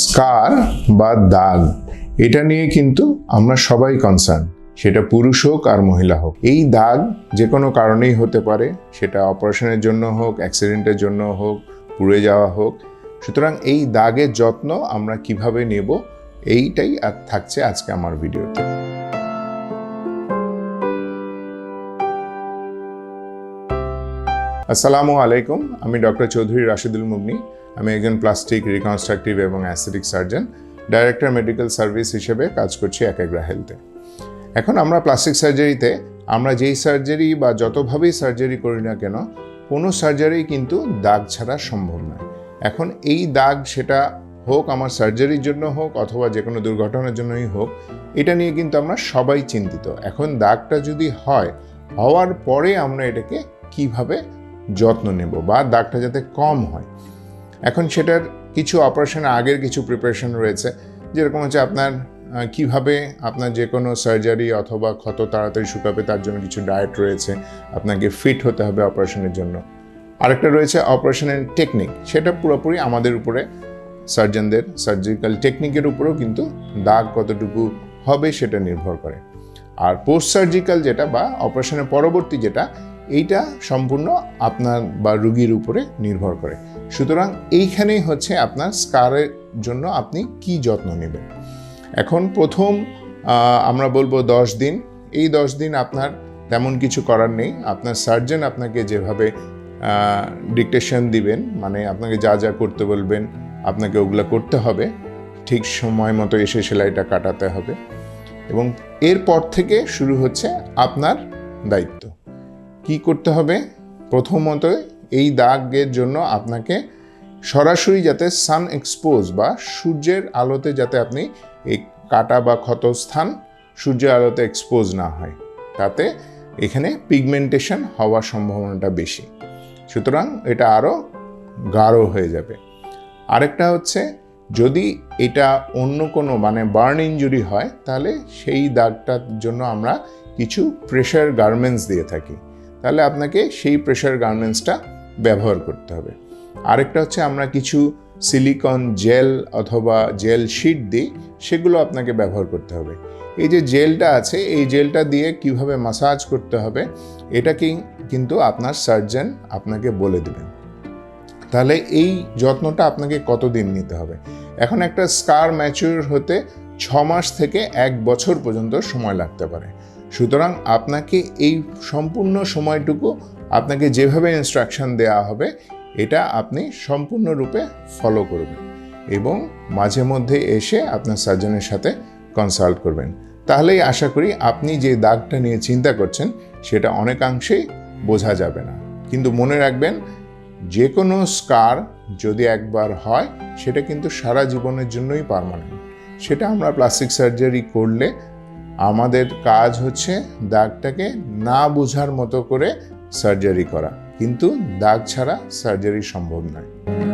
স্কার বা দাগ, এটা নিয়ে কিন্তু আমরা সবাই কনসার্ন সেটা পুরুষ হোক আর মহিলা হোক। এই দাগ যে কোনো কারণেই হতে পারে। সেটা অপারেশনের জন্য হোক অ্যাক্সিডেন্টের জন্য হোক, পুড়ে যাওয়া হোক। সুতরাং এই দাগের যত্ন আমরা কীভাবে নেব, এইটাই আর থাকছে আজকে আমার ভিডিওতে। আসসালামু আলাইকুম, আমি ডক্টর চৌধুরী রাশিদুল মুগনি। আমি একজন প্লাস্টিক রিকনস্ট্রাকটিভ এবং aesthetic surgeon director medical service হিসেবে কাজ করছি একাগ্রা হেলথে এখন আমরা প্লাস্টিক সার্জারিতে আমরা যেই সার্জারি বা যতভাবেই সার্জারি করি না কেন, কোনো সার্জারি কিন্তু দাগ ছাড়া সম্ভব নয়। এখন এই দাগ সেটা হোক আমার সার্জারির জন্য হোক অথবা যে কোনো দুর্ঘটনার জন্যই হোক, এটা নিয়ে কিন্তু আমরা সবাই চিন্তিত। এখন দাগটা যদি হয়, হওয়ার পরে আমরা এটাকে কীভাবে যত্ন নেব বা দাগটা যাতে কম হয়? এখন সেটার কিছু অপারেশনের আগের কিছু প্রিপারেশন রয়েছে, যেরকম হচ্ছে আপনার কীভাবে আপনার যে কোনো সার্জারি অথবা ক্ষত তাড়াতাড়ি শুকাবে তার জন্য কিছু ডায়েট রয়েছে, আপনাকে ফিট হতে হবে অপারেশনের জন্য। আরেকটা রয়েছে অপারেশনের টেকনিক সেটা পুরোপুরি আমাদের উপরে সার্জনদের সার্জিক্যাল টেকনিকের উপরেও কিন্তু দাগ কতটুকু হবে সেটা নির্ভর করে। আর পোস্ট সার্জিক্যাল যেটা বা অপারেশনের পরবর্তী যেটা এইটা সম্পূর্ণ আপনার বা রুগীর উপরে নির্ভর করে। সুতরাং এইখানেই হচ্ছে আপনার স্কারের জন্য আপনি কি যত্ন নেবেন। এখন প্রথম আমরা বলব দশ দিন। এই দশ দিন আপনার তেমন কিছু করার নেই। আপনার সার্জন আপনাকে যেভাবে ডিকটেশন দিবেন মানে আপনাকে যা যা করতে বলবেন, আপনাকে ওগুলো করতে হবে। ঠিক সময় মতো এসে সেলাইটা কাটাতে হবে। এবং এরপর থেকে শুরু হচ্ছে আপনার দায়িত্ব। কি করতে হবে? প্রথমত এই দাগের জন্য আপনাকে সরাসরি যাতে সান এক্সপোজ বা সূর্যের আলোতে যাতে আপনি এই কাটা বা ক্ষত স্থান সূর্যের আলোতে এক্সপোজ না হয়, তাতে এখানে পিগমেন্টেশন হওয়ার সম্ভাবনাটা বেশি। সুতরাং এটা আরও গাঢ় হয়ে যাবে। আরেকটা হচ্ছে, যদি এটা অন্য কোনো মানে বার্ন ইঞ্জুরি হয়, তাহলে সেই দাগটার জন্য আমরা কিছু প্রেশার গার্মেন্টস দিয়ে থাকি। তাহলে আপনাকে সেই প্রেশার গার্মেন্টসটা ব্যবহার করতে হবে। আরেকটা হচ্ছে আমরা কিছু সিলিকন জেল অথবা জেল শিট দিই, সেগুলো আপনাকে ব্যবহার করতে হবে। এই যে জেলটা আছে, এই জেলটা দিয়ে কীভাবে মাসাজ করতে হবে, এটা কিন্তু আপনার সার্জন আপনাকে বলে দেবেন। তাহলে এই যত্নটা আপনাকে কতদিন নিতে হবে? এখন একটা স্কার ম্যাচিউর হতে ছ মাস থেকে এক বছর পর্যন্ত সময় লাগতে পারে। সুতরাং আপনাকে এই সম্পূর্ণ সময়টুকু আপনাকে যেভাবে ইনস্ট্রাকশন দেওয়া হবে, এটা আপনি সম্পূর্ণরূপে ফলো করবেন এবং মাঝে মধ্যে এসে আপনার সার্জনের সাথে কনসাল্ট করবেন। তাহলেই আশা করি আপনি যে দাগটা নিয়ে চিন্তা করছেন, সেটা অনেকাংশেই বোঝা যাবে না। কিন্তু মনে রাখবেন যে কোনো স্কার যদি একবার হয়, সেটা কিন্তু সারা জীবনের জন্যই পারমানেন্ট সেটা আমরা প্লাস্টিক সার্জারি করলে আমাদের কাজ হচ্ছে দাগটাকে না বোঝার মতো করে সার্জারি করা। কিন্তু দাগ ছাড়া সার্জারি সম্ভব নয়।